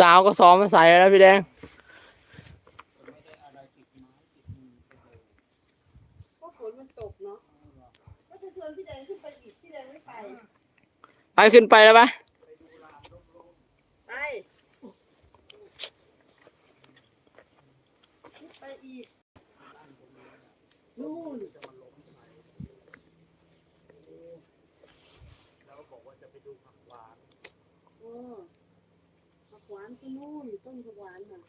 สาวก็ซ้อมมาใส่แล้วพี่แดงก็ฝนมันตกเนาะก็จะชวนพี่แดงขึ้นไปอีกพี่แดงไม่ไปไปขึ้นไปแล้วปะไปขึ้นไปอีกนู่น แล้วก็บอกว่าจะไปดูผักหวาน เออผักหวานก็นู่นต้นผักหวานน่ะ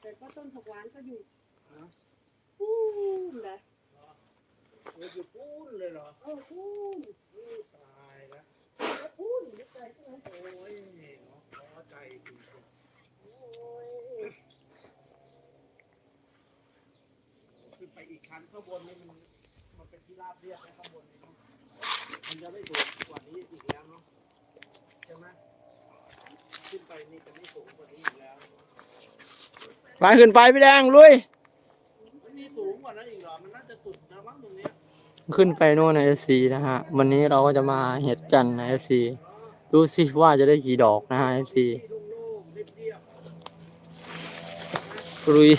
แต่ก็ต้นผักหวานก็อยู่พูนนะโอ้ยอยู่ปูนเลยเหรอเออพูนอู้ตายแล้วแล้วพูนไม่ไกลใช่ไหมโอ้ยเนาะขอใจจริงโอ้ยๆขึ้นไปอีกชั้นข้างบนนี่มันมันเป็นที่ราบเรียบนะข้างบนนี่เนาะมันจะไม่สูงกว่านี้อีกแล้วเนาะใช่ไหม ขึ้นไปนี่จะไม่สูงกว่านี้อีกแล้วไปขึ้นไปพี่แดงลุยมันมีสูงกว่านั้นอีกเหรอมันน่าจะสุดนะมั้งตรงเนี้ยขึ้นไปโน่นในเอซีนะฮะ วันนี้เราก็จะมาเห็ดกันในเอซีดูสิว่าจะได้กี่ดอกนะฮะเอซีที่โล่งๆเรียบลุย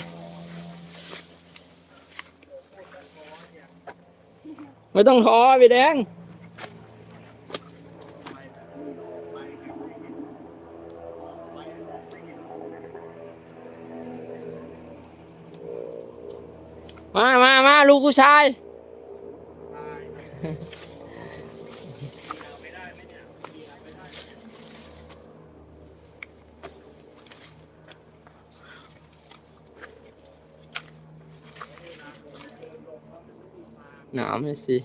ไม่ต้องท้อพี่แดง มามามาลูกผู้ชาย หนาไปไหมเนี่ยหนาวไหมสิ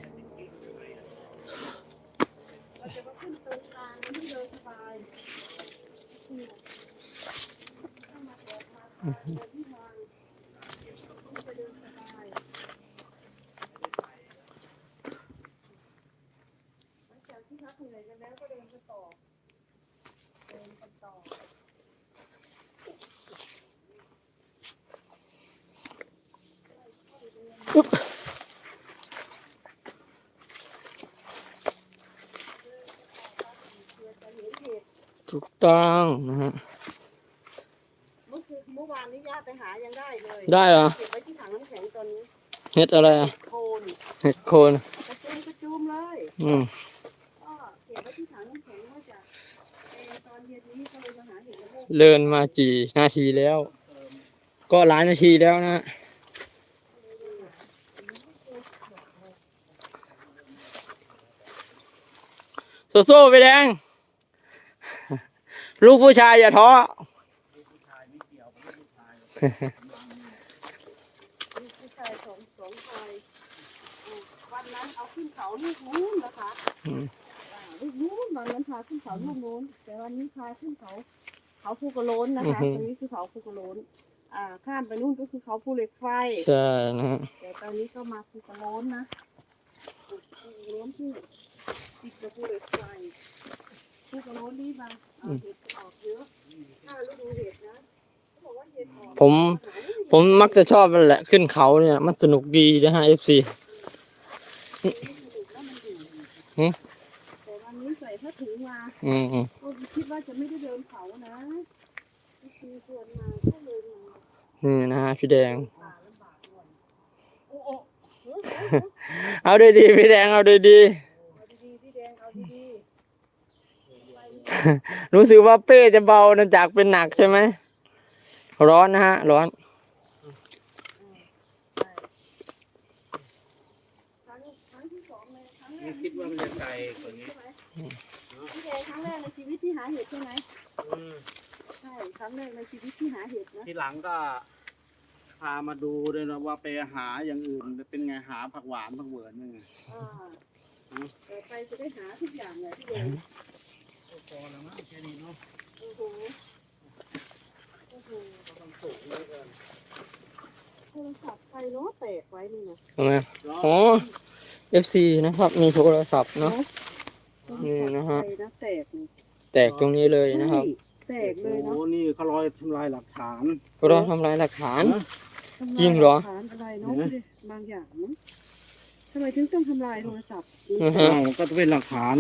ราจะมาขึ้นตรงกลางนี่เดินสบายนี่ถ้ามาเดินทางมาเดินที่ทางนี่จะเดินสบายหลังจากที่พักเหนื่อยกันแล้วก็เดินกันต่อเดินกันต่อ ถูกต้องนะฮะเมื่อคืนเมื่อวานนี้ย่าไปหายังได้เลยได้เหรอ เก็บไว้ที่ถังน้ำแข็งตอนนี้เห็ดอะไรอะโคนเห็ดโคน กระจุมกระจุมเลย อืม ก็เก็บไว้ที่ถังน้ำแข็งว่าจะเออตอนเย็นนี้ก็เลยมาหาเห็ดละโงกเดินมากี่นาทีแล้ว ก็หลายนาทีแล้วนะ สู้ๆไปแดง ลูกผู้ชายอย่าท้อผู้ชายไม่เกี่ยวกับผู้ชายหรอกลูกผู้ชายสองสองชายอ่าวันนั้นเอาขึ้นเขาลูกนู้นนะคะอืมอ่าลูกนู้นวันนั้นพาขึ้นเขาลูกนู้น แต่วันนี้พาขึ้นเขา เขาภูกระโล้นนะคะตรงนี้คือเขาภูกระโล้นอ่า ข้ามไปนู่นก็คือเขาภูเหล็กไฟใช่นะฮะแต่ตอนนี้ก็มาภูกระโล้นนะภูกระโล้นที่ ติดกับภูเหล็กไฟภูกระโล้นนี่บางเอาเห็ดออกเยอะถ้าฤดูเห็ดนะเขาบอกว่าเห็ดออก ผม ผมมักจะชอบนั่นแหละ ขึ้นเขาเนี่ย มันสนุกดีนะฮะ FC หืมแต่วันนี้ใส่ผ้าถุงมาอืมก็คิดว่าจะไม่ได้เดินเขานะก็คือชวนมาก็เลยมานี่นะฮะพี่แดงป่าลำบากหน่อยโอ้โอ้เออเออเออเอาดีดีๆพี่แดงเอาดีดีเอาดีๆพี่แดงเอาดี ๆ รู้สึกว่าเป้จะเบานะจากเป็นหนักใช่ไหม ร้อนนะฮะ ร้อนๆใช่ครั้งครั้งที่สองเลยครั้งแรไม่กคิดว่ามันจะไกลกว่านี้ใช่ไหมพี่แดงครั้งแรกในชีวิตที่หาเห็ดใช่ไหมอืมใช่ครั้งแรกในชีวิตที่หาเห็ดนะ ทีหลังก็ พามาดูด้วยนะว่าไปหาอย่างอื่น เป็นไงหาผักหวานผักเหวิร์นยังไงอ่าต่อไปจะได้หาทุกอย่างเลยพี่แดง พอแล้วมั้งแค่นี้เนาะโอ้โหโอ้โหก็ต้องสูงเหลยกันโทรศัพท์ใครเนาะแตกไว้นี่นะทำไมอ๋อ FC นะครับ มีโทรศัพท์เนาะนี่นะฮะใครนะแตกนี่แตกตรงนี้เลยนะครับใช่แตกเลยโอ้เนาะนี่เขาลอยทำลายหลักฐานเราทำลายหลักฐานนะทำลายจริงเหรอ ลักฐานอะไรเนาะบางอย่างเนาะทำไมถึงต้องทำลายโทรศัพท์ อือฮะ อ้าวก็จะเป็นหลักฐาน